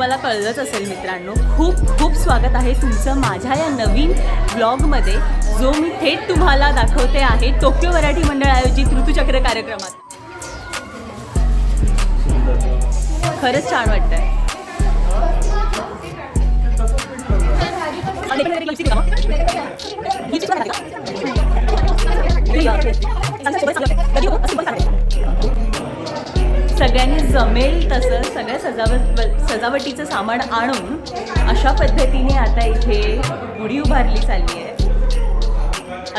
तयारी तुम्हाला कळलंच असेल मित्रांनो खूप खूप स्वागत आहे तुमचं माझ्या या नवीन ब्लॉगमध्ये जो मी थेट तुम्हाला दाखवते आहे टोकियो मराठी मंडळ आयोजित ऋतुचक्र कार्यक्रमात खरंच छान वाटतंय सगळ्यांनी जमेल तसं सगळ्या सजावट सजावटीचं सामान आणून अशा पद्धतीने आता इथे गुढी उभारली चालली आहे.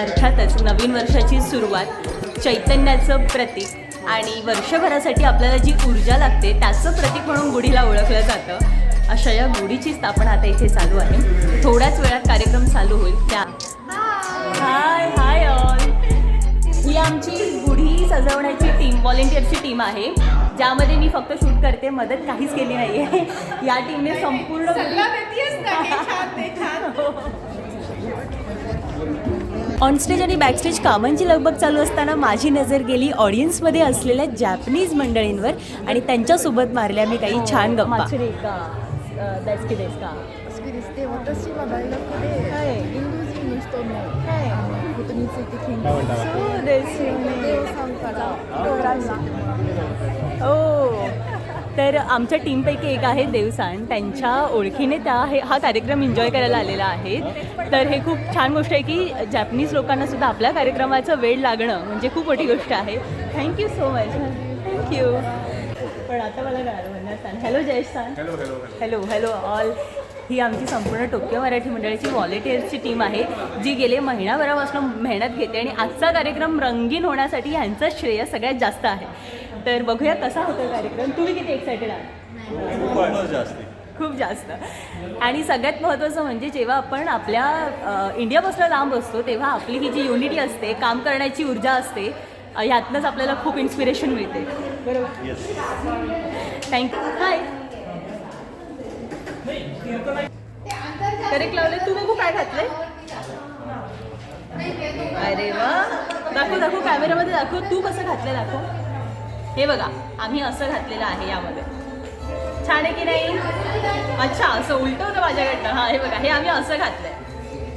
अर्थातच नवीन वर्षाची सुरुवात चैतन्याचं प्रतीक आणि वर्षभरासाठी आपल्याला जी ऊर्जा लागते त्याचं प्रतीक म्हणून गुढीला ओळखलं जातं. अशा या गुढीची स्थापना आता इथे चालू आहे. थोड्याच वेळात कार्यक्रम चालू होईल. त्या हाय हाय ऑल ही आमची गुढी सजवण्याची टीम व्हॉलेंटिअरची टीम आहे. ज्यामध्ये मी फक्त शूट करते मदत काहीच केली नाही आहे या टीमने संपूर्ण ऑनस्टेज आणि बॅकस्टेज कामांची लगबग चालू असताना माझी नजर गेली ऑडियन्समध्ये असलेल्या जॅपनीज मंडळींवर आणि त्यांच्यासोबत मारल्या मी काही छान गप्पा. everything. ओ तर आमच्या टीमपैकी एक आहे देवसान. त्यांच्या ओळखीने त्या हे हा कार्यक्रम एन्जॉय करायला आलेला आहे. तर हे खूप छान गोष्ट आहे की जॅपनीज लोकांना सुद्धा आपल्या कार्यक्रमाचं वेळ लागणं म्हणजे खूप मोठी गोष्ट आहे. थँक्यू सो मच थँक्यू पण आता मला hello Jayesh hello hello hello all ही आमची संपूर्ण टोकियो मराठी मंडळाची व्हॉलेंटियर्सची टीम आहे जी गेले महिनाभरापासून मेहनत घेते आणि आजचा कार्यक्रम रंगीन होण्यासाठी यांचं श्रेय सगळ्यात जास्त आहे. तर बघूया कसा होतो कार्यक्रम. तुम्ही किती एक्सायटेड आहात? खूप जास्त. आणि सगळ्यात महत्त्वाचं म्हणजे जेव्हा आपण आपल्या इंडियापासून लांब असतो तेव्हा आपली ही जी युनिटी असते काम करण्याची ऊर्जा असते अ, ह्यातनंच आपल्याला खूप इन्स्पिरेशन मिळते. बरोबर? येस थँक्यू हाय करेक्ट लावले तू बघू काय घातलंय. अरे वा. दाखव दाखव कॅमेरामध्ये दाखव. तू कसं घातलं दाखव. हे बघा आम्ही असं घातलेलं आहे यामध्ये. छान आहे की नाही? अच्छा असं उलट होतं माझ्याकडनं. हा हे बघा हे आम्ही असं घातलंय.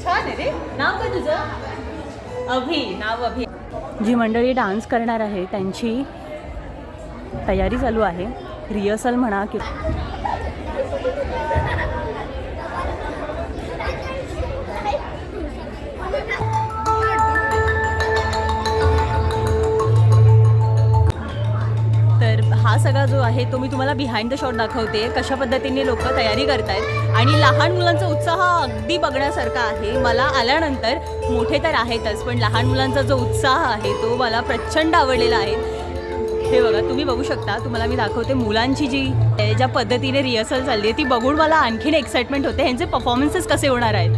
छान आहे रे. नाव काय तुझं? अभि नाव अभि. जी मंडळी डान्स करणार आहे त्यांची तयारी चालू आहे. रिहर्सल म्हणा की आहे तो मी तुम्हाला बिहाइंड द शॉट दाखवते. कशा पद्धतीने लोक तयारी करतायत. आणि लहान मुलांचा उत्साह हा अगदी बघण्यासारखा आहे. मला आल्यानंतर मोठे तर आहेतच पण लहान मुलांचा जो उत्साह आहे तो मला प्रचंड आवडलेला आहे. हे बघा तुम्ही बघू शकता तुम्हाला मी दाखवते मुलांची जी ज्या पद्धतीने रिहर्सल चालली आहे ती बघून मला आणखीन एक्साइटमेंट होते. ह्यांचे परफॉर्मन्सेस कसे होणार आहेत?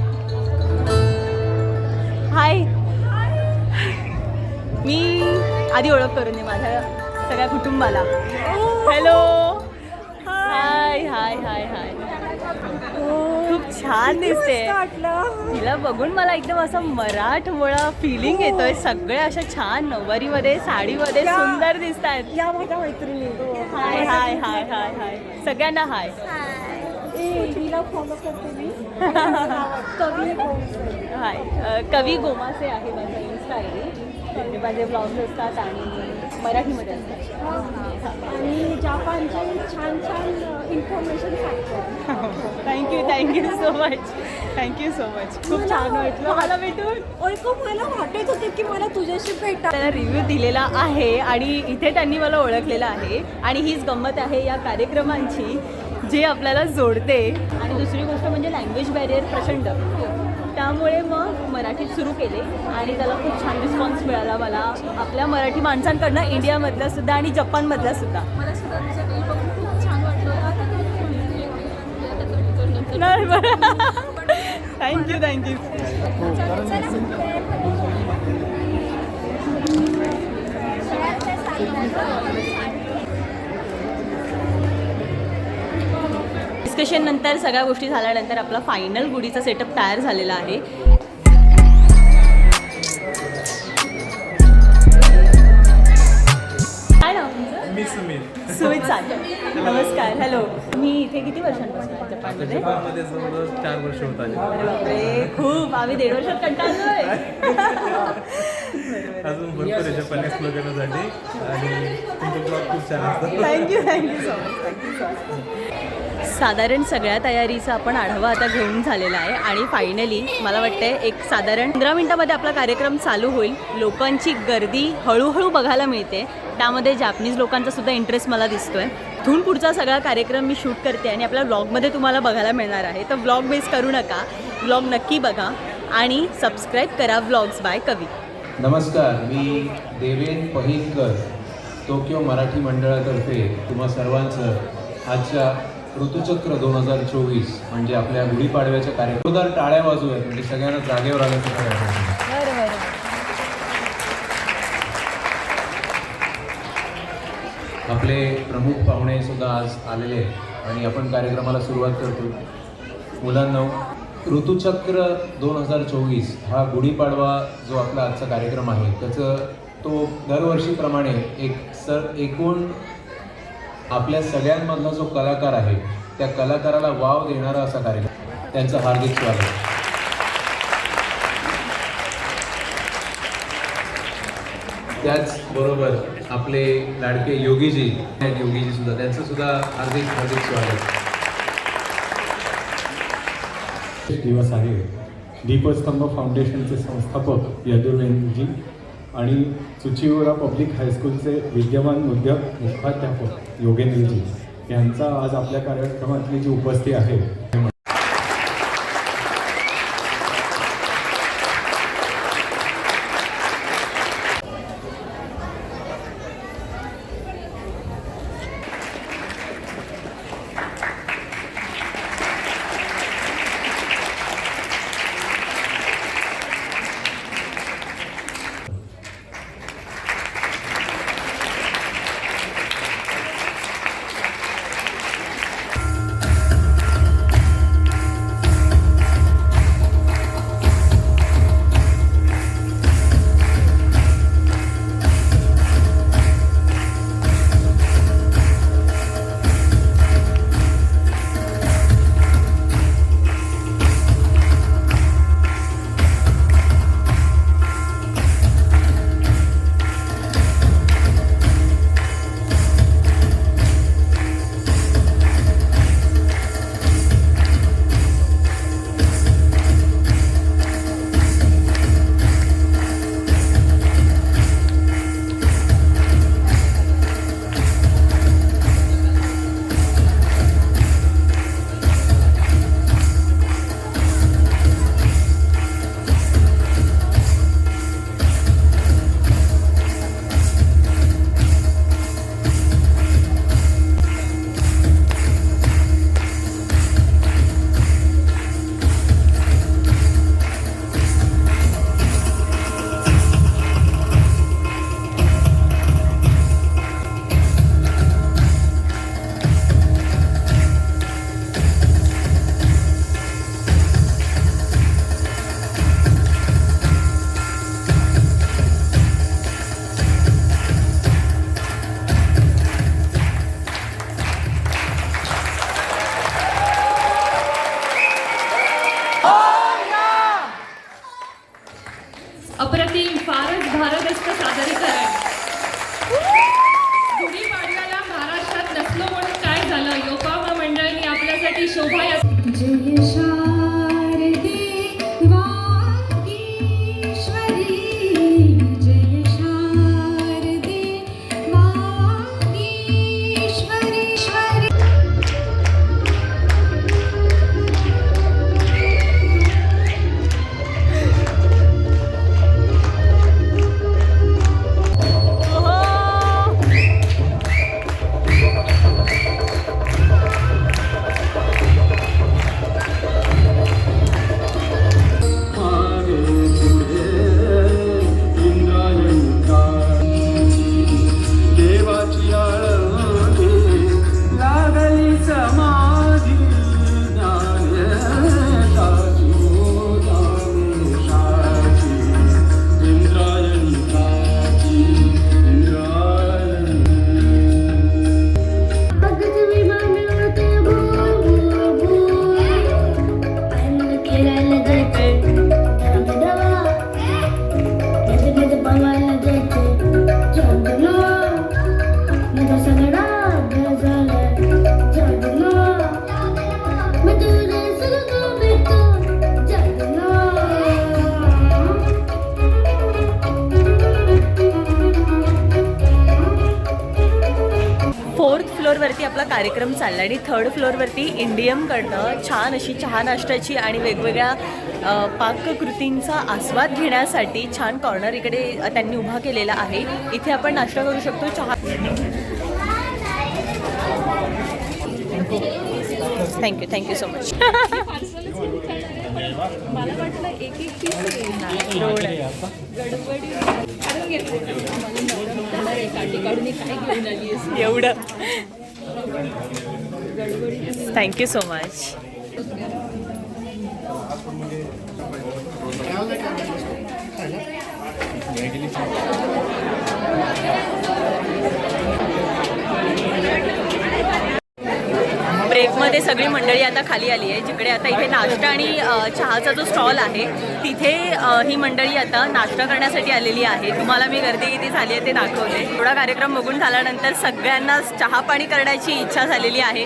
हाय मी आधी ओळख करून दे माझ्या सगळ्या कुटुंबाला. हॅलो हाय हाय हाय हाय खूप छान दिसते. तिला बघून मला एकदम असं मराठमोळा फिलिंग येतोय. सगळे अशा छान नऊवारीमध्ये साडीमध्ये सुंदर दिसत आहेत या माझ्या मैत्रिणी. हाय हाय हाय हाय हाय सगळ्यांना हाय हाय कवी गोमासे आहे माझा इन्स्टा आय डी माझे ब्लॉग्स असतात आणि मराठीमध्ये आणि जपानचे छान छान information thank you thank you so much thank you so much खूप छान वाटलं. मला भेटून. ओळखो मला वाटत होते की मला तुझ्याशी भेटा त्याला रिव्ह्यू दिलेला आहे आणि इथे त्यांनी मला ओळखलेलं आहे. आणि हीच गंमत आहे या कार्यक्रमांची जे आपल्याला जोडते. आणि दुसरी गोष्ट म्हणजे लँग्वेज बॅरियर प्रचंड. त्यामुळे मग मराठीत सुरू केले आणि त्याला खूप छान रिस्पॉन्स मिळाला मला. आपल्या मराठी माणसांकडनं इंडियामधल्या सुद्धा आणि जपानमधल्या सुद्धा. नाही बरं. Thank you thank you you. नंतर सगळ्या गोष्टी झाल्यानंतर आपला फायनल गुढीचा सेटअप तयार झालेला आहे. मी सुमित. नमस्कार. हॅलो मी इथे ते जवळजवळ चार वर्ष होत आले. अरे बापरे. खूप. आम्ही दीड वर्षात कंटाळलोय. अजून भरपूर याच्या पण एक्सप्लोर करण्यासाठी आणि तुमचे ब्लॉग खूप छान असतात. Thank you thank you so much thank you so much साधारण सगळ्या तयारीचा आपण आढावा आता घेऊन झालेला आहे. आणि फायनली मला वाटतंय एक साधारण पंधरा मिनटामध्ये आपला कार्यक्रम चालू होईल. लोकांची गर्दी हळूहळू बघायला मिळते. त्यामध्ये जॅपनीज लोकांचा सुद्धा इंटरेस्ट मला दिसतोय. इथून पुढचा सगळा कार्यक्रम मी शूट करते आणि आपल्या ब्लॉगमध्ये तुम्हाला बघायला मिळणार आहे. तर ब्लॉग मिस करू नका. ब्लॉग नक्की बघा. आणि सबस्क्राईब करा ब्लॉग्स बाय कवी नमस्कार मी देवेन पहिलकर टोकियो मराठी मंडळातर्फे तुम्हा सर्वांचं आजच्या ऋतुचक्र दोन हजार चोवीस म्हणजे आपल्या गुढीपाडव्याच्या कार्यक्रमात टाळ्या वाजूयात म्हणजे सगळ्यांना जागेवर आल्याचं बरं. आपले प्रमुख पाहुणे सुद्धा आज आलेले आहेत आणि आपण कार्यक्रमाला सुरुवात करतो. मुलांना ऋतुचक्र दोन हजार चोवीस हा गुढीपाडवा जो आपला आजचा कार्यक्रम आहे त्याचं तो दरवर्षीप्रमाणे एक सर एकूण आपल्या सगळ्यांमधला जो कलाकार आहे त्या कलाकाराला वाव देणारा असा कार्यक्रम. त्यांचं हार्दिक स्वागत. त्याचबरोबर आपले लाडके योगीजी योगीजी सुद्धा त्यांचं सुद्धा हार्दिक हार्दिक स्वागत. दिवस आहे. दीपस्तंभ फाउंडेशनचे संस्थापक यदुर्वेंद्रजी आणि सुचिवरा पब्लिक हायस्कूलचे विद्यमान मुद्य मुख्याध्यापक योगेंद्रजी. यांचा आज आपल्या कार्यक्रमातली जी उपस्थिती आहे कार्यक्रम चालला आणि थर्ड फ्लोअरवरती इंडियमकडनं छान अशी चहा नाश्त्याची आणि वेगवेगळ्या पाककृतींचा आस्वाद घेण्यासाठी छान कॉर्नर इकडे त्यांनी उभा केलेला आहे. इथे आपण नाश्ता करू शकतो चहा. थँक्यू थँक्यू सो मच एवढं. वाटलं एक एक पीस गडबडी काढून घेतले काठी काढून एक काय घेऊन आली आहेस? एवढं थँक्यू सो मच ब्रेकमध्ये सगळी मंडळी आता खाली आली आहे जिकडे आता इथे नाश्ता आणि चहाचा जो स्टॉल आहे तिथे ही मंडळी आता नाश्ता करण्यासाठी आलेली आहे. तुम्हाला मी गर्दी किती झाली आहे ते दाखवले थोडा कार्यक्रम बघून झाल्यानंतर सगळ्यांना चहा पाणी करण्याची इच्छा झालेली आहे.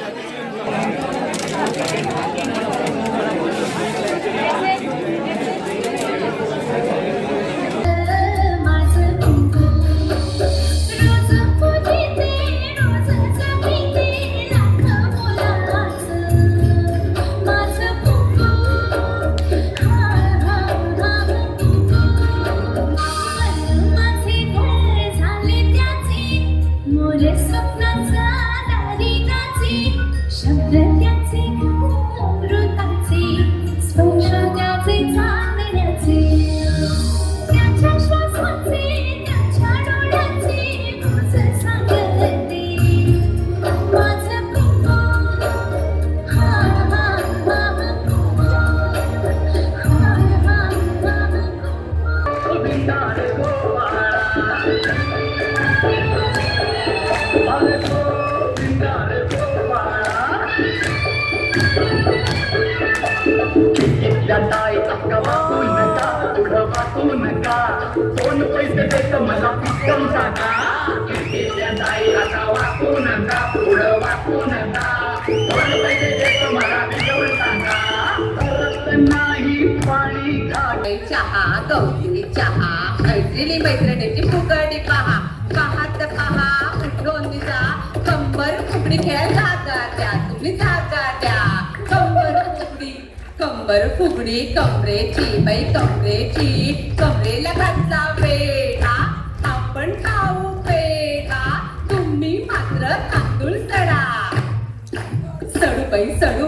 नका पैसे देत मला पिक्कम आता नका पुढं नका. पैसे देत मला करत नाही पाणी चहा चहा. मैत्रिणीची फुगडी पहा. पाहत पहा उठून दिसा कंबर फुगडी खेळ जागा द्या. तुम्ही जागा द्या. कंबर फुगडी कंबर फुगडी कमरेची बाई कमरेची. कम घातला वेढा आपण खाऊ पेढा. तुम्ही मात्र तांदूळ सडा सडू बाई सडू.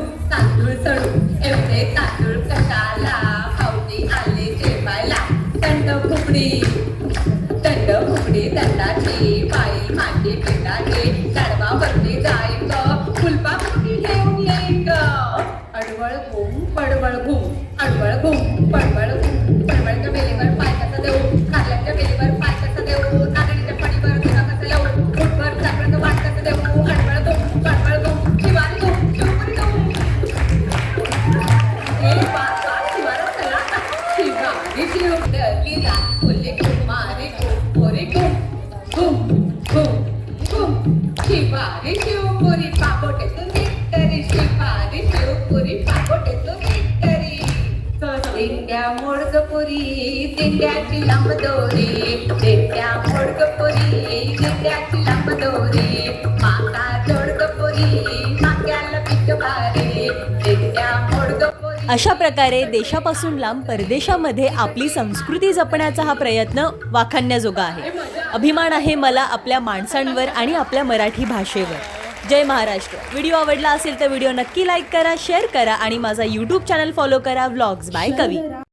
मोडकपुरी दिंड्याची लांब दोरी दिंड्या मोडकपुरी दिंड्याची लांब दोरी. माता जोडकपुरी दिंड्या मोडकपुरी अशा प्रकारे देशापासून लांब परदेशामध्ये आपली संस्कृती जपण्याचा हा प्रयत्न वाखाणण्याजोगा आहे. अभिमान आहे मला आपल्या माणसांवर आणि आपल्या मराठी भाषेवर. जय महाराष्ट्र. व्हिडिओ आवडला असेल तर व्हिडिओ नक्की लाईक करा शेअर करा आणि माझा यूट्यूब चॅनल फॉलो करा व्लॉग्स बाय कवी.